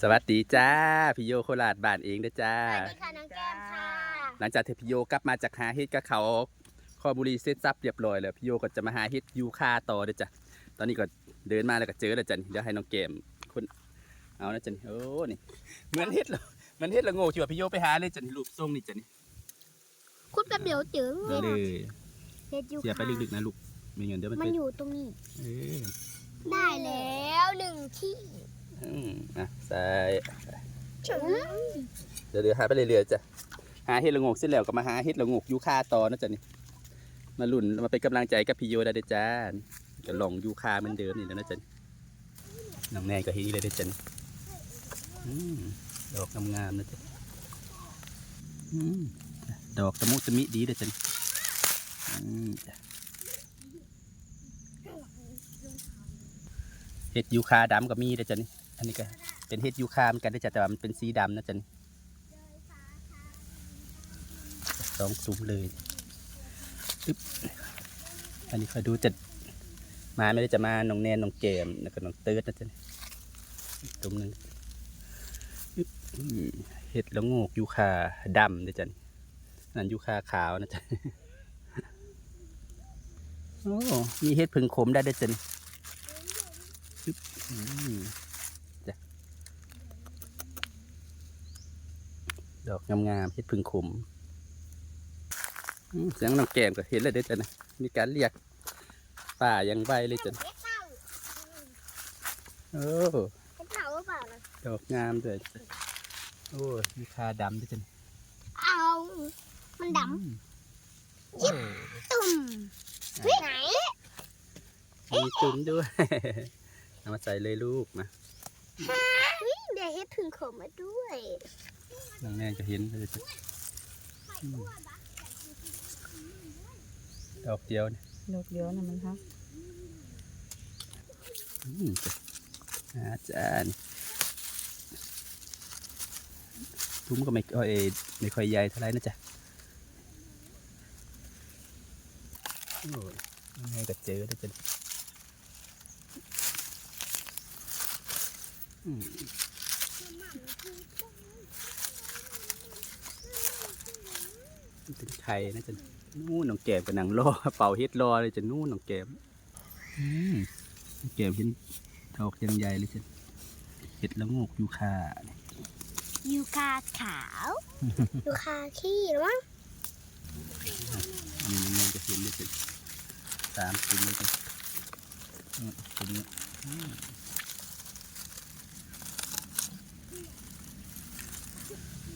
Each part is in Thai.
สวัสดีจ้าพี่โยโคราชบ้านเองเด้อจ้า สวัสดีค่ะน้องแก้มค่ะ หลังจากที่พี่โยกลับมาจากหาเฮ็ดกับเขาคอบุรีเสร็จสับเรียบร้อยแล้วพี่โยก็จะมาหาเฮ็ดยูคาต่อเด้อจ้ะตอนนี้ก็เดินมาแล้วก็เจอแล้วจ้ะนี่เดี๋ยวให้น้องเกมคนเอานะจ้ะนี่โอ้นี่เหมือนเฮ็ดแล้วเหมันเฮ็ดละโง่ที่ว่าพี่โยไปหาเลยจ้ะนี่รูปทรงนี่จ้ะนี่คุณแป๊บเดียวเจอเอาเลยเฮ็ดยูเสียไปลึกๆนะลูกไม่งั้นเดี๋ยวมันมันเป็นอยู่ตรงนี้ เออได้แล้วหนึ่งที่อืมอะ ใส่เดี๋ยวเดี๋ยวหาไปเรื่อยๆจ้ะหาเฮ็ดละงกเสร็จแล้วก็มาหาเฮ็ดละงกยูคาต่อนะจ้ะนี่มาลุ่นมาเป็นกำลังใจกับพี่โยได้เด้อจ้าก็ลองยูคาเหมือนเดิมนี่แล้วนะจ้ะน้องแนนก็เฮ็ดนี่เลยเด้อจ้ะนี่ดอกงามๆนะจ้ะดอกตะมุตะมิดีเด้อจ้ะนี่เฮ็ดยูคาดำก็มีเด้อจ้ะนี่ อันนี้ก็เป็นเฮ็ดยูคามกันเด้จ้ะแต่ว่ามันเป็นสีดำนะจ้ะนี่สองซุ้มเลยปึ๊บอันนี้คอยดูจะมาไม่ได้จะมาน้องแนนน้องเกมแล้วก็น้องเติร์ดนะจ๊ะตุ้มหนึ่งเห็ดละโงกยูคาดำนะจ๊ะนั่นยูคาขาวนะจ๊ะโอ้มีเห็ดผึ่งขมได้ด้วยจ๊ะนี่ปึ๊บอืมจ้ะ ดอกงามๆเห็ดผึ่งขมอืมเสียงน้องแก้มก็เห็นเลยเด้อจ้ะนะมีการเรียกป่ายังใบเลยจ้ะเฮ็ดเต่าโอ้เฮ็ดเต่าหรือเปล่านะดอกงามเลยจ้ะโอ้ยมีคาดำด้วยจ้ะนี่เอามันดอืมโอ้ำตุ่มไหนมีจุ้มด้วยเอามาใส่เลยลูกมาเดี๋ยวเฮ็ดถึงขมมาด้วย น้องแม่ก็เห็นเลยจ้ะอืมดอกเดียวเนี่ยดอกเดียวนะมันครับอืมจ้ะอาจารย์ทุ่มก็ไม่ค่อยไม่ค่อยใหญ่เท่าไหรนะจ๊ะโอ้ยยังไงก็เจอแล้วจ้ะอืมเป็นไข่นะจ๊ะนู่นน้องแก้มกับนางรอเป่าเฮ็ดรอเลยจ้ะนู่นน้องแก้มอืมน้องแก้มเห็นดอกยังใหญ่เลยจ้ะเห็ดละโงกยูคายูคาขาวยูคาขี้หรือมั้งอันนี้น้องจะเห็นเลยจ้ะสามชิ้นเลยจ้ะอืมตรงนี้อืม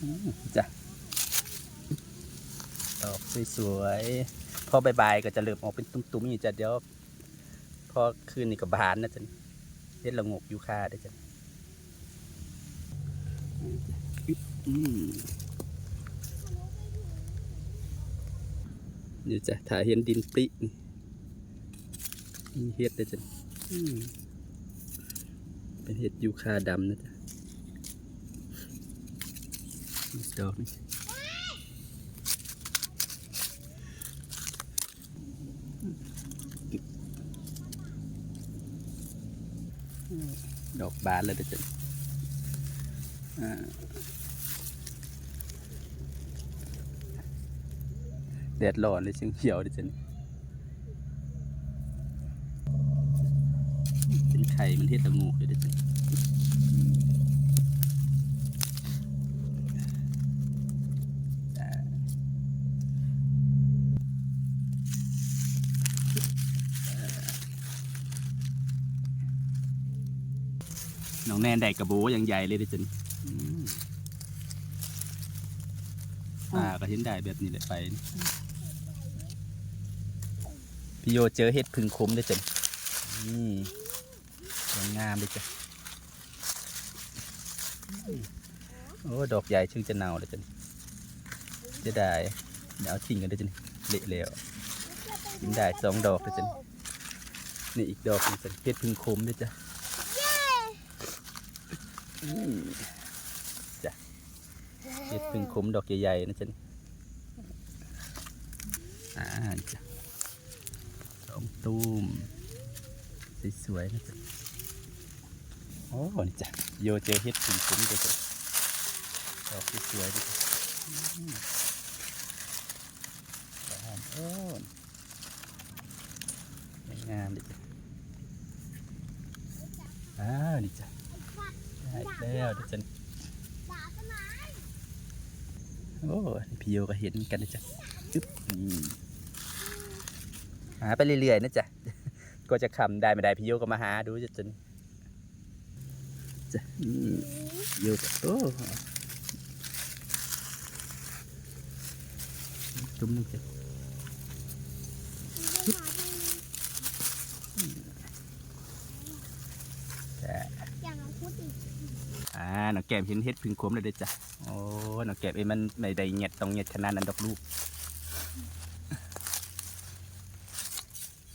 อืมจ้ะ ดอกสวยๆ พอบายๆก็จะเริ่มออกเป็นตุ้มๆอยู่จ้ะเดี๋ยว พอคืนนี้ก็บานนะจ๊ะเฮ็ดละงกยูคาได้จ้ะอืมเดี๋ยวจะถ่ายเห็นดินปรินี่เห็ดได้จ้ะเป็นเห็ดยูคาดำนะจ๊ะดอกนี่ ดอกบานเลยเด้อจ้ะแดดร้อนเลยจึงเขียวเด้อจ้ะนี่เป็นไข่มันเห็ดละงูเลยเด้อจ้ะอ่าน้อง แนนได้กระโบอย่างใหญ่เลยเด้อจ้ะนี่อืมอ่าก็เห็นได้แบบนี้แหละไป พี่โยเจอเห็ดพึ่งคมด้วยจ้ะนี่สวยงามเลยจ้ะโอ้ดอกใหญ่ชื่อจะเน่าเลยจ้ะจะได้เดี๋ยวเอาทิ้งกันด้วยจ้ะเละแล้วกินได้สองดอกเลยจ้ะนี่อีกดอกหนึงจ้ะเห็ดพึ่งคมด้วยจ้ะอืม จ้ะเห็ดพึ่งคมดอกใหญ่ๆนะจ้ะนี่อ่าจ้ะสองตูมสวยๆนะจ๊ะหอ้นี่จ้ะโยเจอเฮ็ดคุ้มๆด้วยจ้ะดอกสวยๆด้วยจ้ะอืมโอ้งามเลยจ้ะอ้าวนี่จ้ะ แล้วเดี๋ยวจะโอ้พี่โยก็เห็นกันนะจ๊ะจุ๊บนี่หาไปเรื่อยๆนะจ๊ะก็จะคำได้ไม่ได้พี่โยก็มาหาดูจะจนจะนี่โยกโอ้จุ่มนึงจ้ะจ้ะ อย่างเราพูดอีก อ่าน้องแก้มเห็นเฮ็ดพึ่งขมเลยเด้อจ้ะโอ้น้องแก้มเอ้ยมันไม่ได้เงียดต้องเงียดขนาดนั้นดอกลูก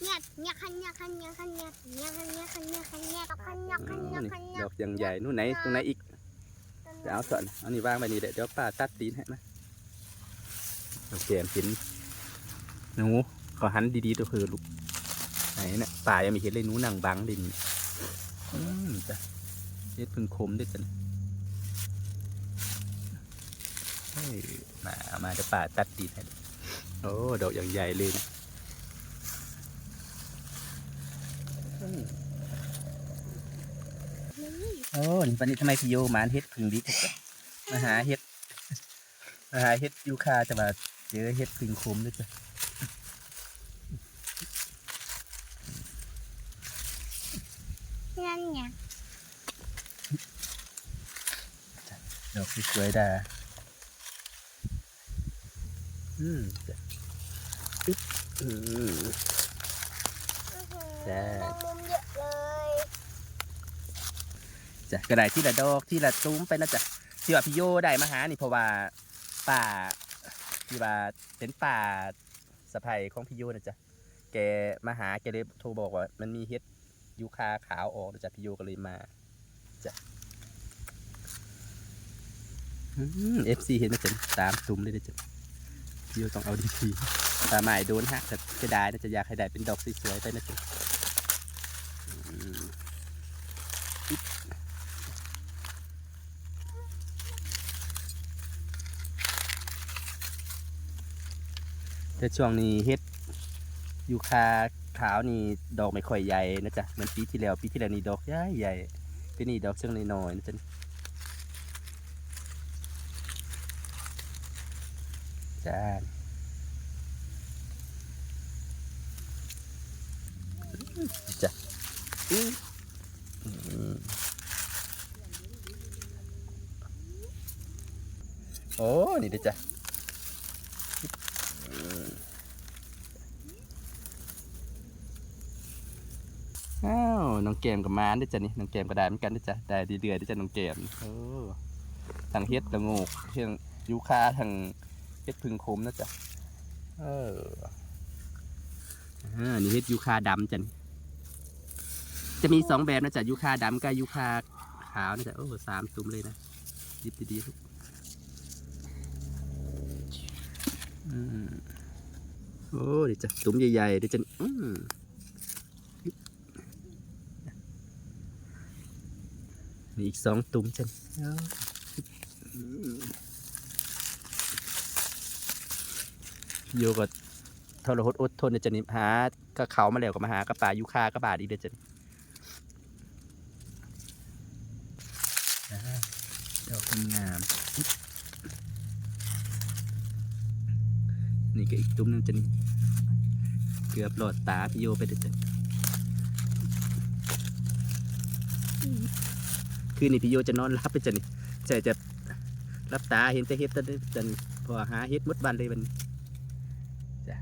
เงียบเงียบคันเงียบคันเงียบคันเงียบเงียบคันเงียบคันเงียบคันเงียบคันเงียบคันเงียบคันเงียดบอกยังใหญ่นู่นไหนตรงไหนอีกเดี๋ยวเอาส่วนเอานี่วางไปนี่เดี๋ยวเดี๋ยวป้าตัดตีนให้มาน้องแก้มเห็นหนูขอหันดีๆตัวคือลูกไหนเนี่ยป่ายังไม่เห็นเลยหนูนั่งบังดินอืมจ้ะเฮ็ดพึ่งขมด้วยจ้ะเฮ้ย มาเอามาเดี๋ยวป่าตัดตีนให้โอ้ดอกอย่างใหญ่เลยนะโอ้นี่วันนี้ทำไมพี่โยหมานเฮ็ดพึ่งดิกจังมาหาเฮ็ดมาหาเฮ็ดยูคาจะมาเจอเฮ็ดพึ่งคมด้วยจ้ะนั่นไงดอกสวยๆด่า อืมจ้ะอึ๊บอืมจ้ามุมเยอะเลยจ้ะกระดาษที่ละดอกที่ละตุ้มไปนะจ๊ะที่ว่าพี่โยได้มาหานี่เพราะว่าป่าที่ว่าเป็นป่าสะพายของพี่โยนะจ๊ะแกมาหาแกเลยโทรบอกว่า มันมีเฮ็ดยูคาขาวออกนะจ๊ะพี่โยก็เลยมาจ้ะเอฟซีเห็นนะจ๊ะตามตุ้มเลยนะจ๊ะ ยต้องเอาดีๆตาหมายโดนหักแต่จะได้นะจะอยากให้ได้เป็นดอกสวยๆไปนะจ๊ะแต่ช่วงนี้เฮ็ดยูคาขาวนี่ดอกไม่ค่อยใหญ่นะจ๊ะเหมือนปีที่แล้วปีที่แล้วนี่ดอกใหญ่ใหญ่ปีนี้ดอกเชิงน้อยๆนะจ๊ะ จ้าจ้ะอื้ออืมโอ้ นี่เด้จ้ะอ้าว น้องเกมกับมานด้จ้ะนี่ น้องเกมก็ได้เหมือนกันด้จ้ะ ได้ดีเดือยด้จ้ะน้องเกมโอ้ทางเฮ็ดละโงกเชียงยูคาทาง เฮ็ดพึ่งคมนะจ๊ะเอออ่านี่เฮ็ดยูคาดำจ้ะนี่จะมีสองแบบนะจ๊ะยูคาดำกับยูคาขาวนะจ๊ะโอ้สามตุ้มเลยนะหยิบดีๆลูกอืมโอ้เดี๋ยวจะตุ้มใหญ่ๆเดี๋ยวจะอืมมีอีกสองตุ่มจัน โยก็ทรหดอดทนเดี๋ยวจะนิหาก็เขามาแล้วก็มาหากระป่ายุคากระบาดอีกเดี๋ยวจะอ่าดอกงาม นี่ก็อีกตุ่มนึงจะนี่เกือบหลอดตาพี่โยไปเดี๋ยวจะคืนนี้พี่โยจะนอนรับไปจันนี่ใช่จะรับตาเห็นแต่เฮ็ดแตะจันพอหาเฮ็ดมดบ้านเลยมันจ้ะ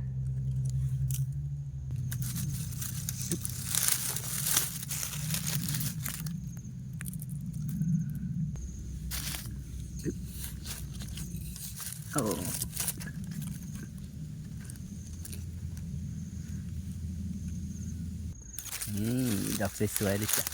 อึ๊บโอ้อืม ดอกสวยๆเลยจ้ะ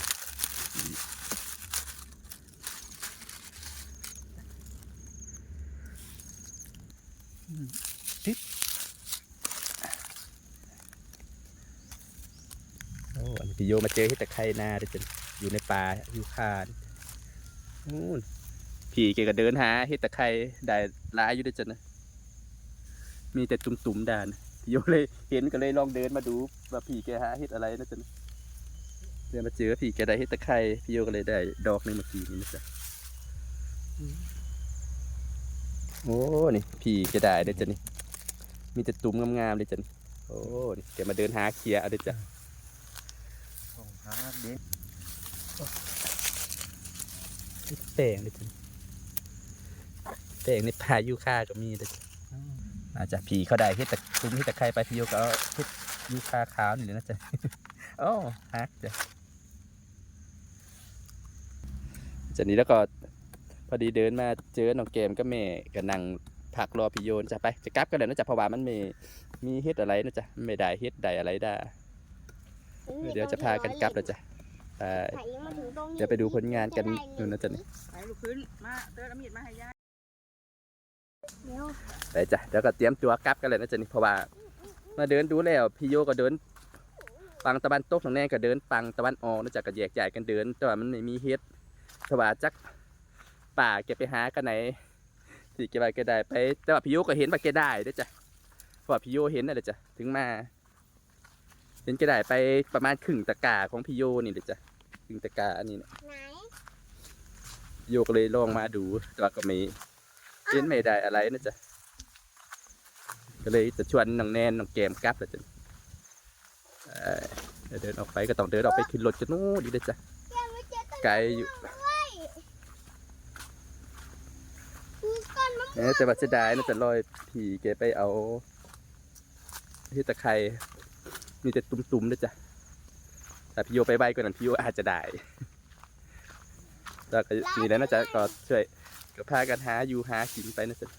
โอ้อันนี้พี่โยมาเจอที่ตะไคร่นาด้วยจ้ะอยู่ในป่าอยู่คานนู่นผีแกก็เดินหาเฮ็ดตะไคร้ได้หลายอยู่เด้วยจ้ะนะ มีแต่ตุ่มๆด่านพี่โยเลยเห็นก็เลยลองเดินมาดูว่าผีแกหาเฮ็ดอะไรนะจ๊ะนะ เดินมาเจอผีแกได้เฮ็ดตะไคร้พี่โยก็เลยได้ดอกหนึงเมื่อกี้นี้นะจ๊ะโอ้นี่ผีแกได้เด้อจ้ะนี่มีแต่ตุ่มงามๆเลยจ้ะนี่โอ้นี่แกมาเดินหาเคลียร์เอาเด้อจ้ะของหาเด็กแป้งเลยจ้ะแป้งในพายุค่าก็มีเลยจ้ะอาจจะผีเขาได้เฮ็ดแต่ตุ้มเฮ็ดแต่ใครไปพี่โยก็เอาเฮ็ดยูคาขาวนี่เลยนะจ๊ะโอ้ฮักจ้ะ จากนี้แล้วก็พอดีเดินมาเจอน้องเกมก็แม่ก็นั่งพักรอพี่โยนจะไปจะกลับกันเลยนะจ๊ะเพราะว่ามันมีมีเฮ็ดอะไรนะจ๊ะไม่ได้เฮ็ดได้อะไรได้ เดี๋ยวจะพากันกลับแล้วจ้ะไปถ่ายมาถึงตรงนี้เดี๋ยวไปดูผลงานกันนู่นนะจ๊ะนี่ไปลูกขึ้นมาเติร์ดเอามีดมาให้ยายเดี๋ยวไปจ้ะเดี๋ยวก็เตรียมตัวกลับกันเลยนะจ๊ะนี่เพราะว่า มาเดินดูแล้วพี่โยก็เดินปังตะวันตกทางแน่ก็เดินปังตะวันออกนะจ๊ะก็แยกย้ายกันเดิน แต่ว่ามันไม่มีเฮ็ด แต่ว่าจักป่าแกไปหากันไหนที่แกไปแกได้ไป แต่ว่าพี่โยก็เห็นว่าแกได้เด้จ้ะเพราะว่าพี่โยเห็นน่ะเด้อจ้ะถึงมา เห็นแกได้ไปประมาณครึ่งตะกร้าของพี่โยนี่เด้อจ้ะครึ่งตะกาอันนี้เนี่ยไหนโยกเลยลองมาดูแต่ว่าก็ไม่เห็นไม่ได้อะไรนะจ๊ะก็เลยจะชวนน้องแนนน้องแกมกลับแล้วจ้ะเดินออกไปก็ต้องเดินออกไปขึ้นรถจะนู้นดีเลยจ้ะไกลอยู่ ด้วยดูต้นมะ เอ๊ะแต่ว่าเสียดายน่าจะลอยผีแกไปเอาที่ตะไคร้มีแต่ตุ่มๆด้วยจ้ะแต่พี่โยไปใบกว่านั้นพี่โยอาจจะได้แล้วก็มีแล้วน่าจะก็ช่วยก็พากันหาอยู่หากินไปนะจ๊ะ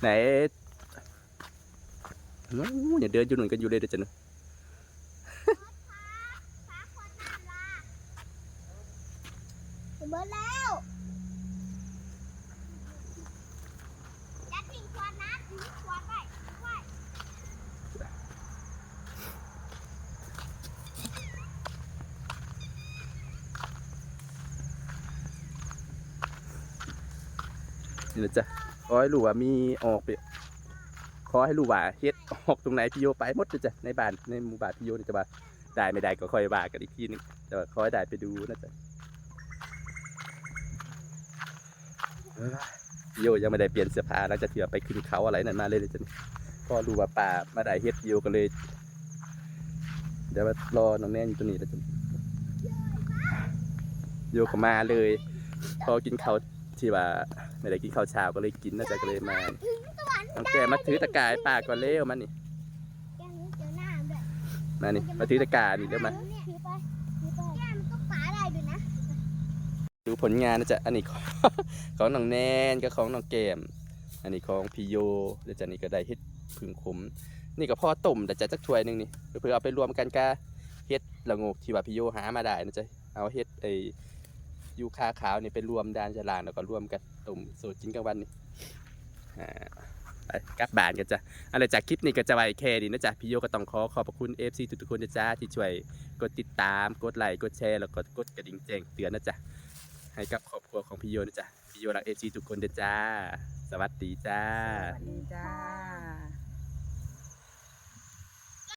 ไหนอยอย่าเดินอยู่หนุนกันอยู่เลยเดี๋ยวจะนะ ฟ้าคนน่ารัก เบิร์ดแล้วยัดทิ้งขวดนะทิ้งขวดไว้ไว้นี่นะจ๊ะขอให้รู้ว่ามีออกไปขอให้รู้ว่าเฮ็ดออกตรงไหนพี่โยไปหมดเลยจ้ะในบ้านในหมู่บ้านพี่โยนี่จะว่าได้ไม่ได้ก็ค่อยว่ากันอีกทีนึงแต่ว่าขอให้ได้ไปดูนะจ๊ะเอ้ยพี่ โยยังไม่ได้เปลี่ยนเสื้อผ้าหลังจากที่ว่าไปขึ้นเขาอะไรนั่นมาเลยเลยจ้ะนี่ก็รู้ว่าป่ามาได้เฮ็ดพี่โยก็เลย เดี๋ยวมารอน้องแน่นอยู่ตรงนี้แล้วจ้ะโยก็มาเลย พอกินข้าวที่ว่าไม่ได้กินข้าวเช้าก็เลยกินน่าจะก็เลยมาถึงสวรรค์น้องแกมาถือตะกร้ายปากก่อนเร็วมานี่แก้มนี้เจอหน้าด้วยมานี่มาถือตะกร้านี่เดี๋ยวมา เนี่ยถือไปถือไปแก้มก็ป๋าได้ด้วยนะ ดูผลงานนะจ๊ะอันนี้ของของน้องแนนกับของน้องแกมอันนี้ของพี่โยเดี๋ยวจะนี่ก็ได้เฮ็ดผึ่งขมนี่ก็พ่อต้มแต่จะจักถ้วยหนึงนี่เพื่อเอาไปรวมกันกับเฮ็ดละงกที่ว่าพี่โยหามาได้นะจ๊ะเอาเฮ็ดไอ้ยูคาขาวนี่ไปรวมด้านฉลางแล้วก็รวมกันต้มสูตรกินกลางวันนี่อ่าไปกลับบ้านกันจ้ะอะไรจากคลิปนี้ก็จะไว้แค่นี้นะจ๊ะพี่โยก็ต้องขอขอบพระคุณ FC ทุกๆคนนะจ๊ะที่ช่วยกดติดตามกดไลค์กดแชร์แล้วก็กดกระดิ่งแจ้งเตือนนะจ๊ะ ให้กับครอบครัวของพี่โยนะจ๊ะพี่โยรักเอซีทุกคนเด้จ้า สวัสดีจ้า สวัสดีจ้า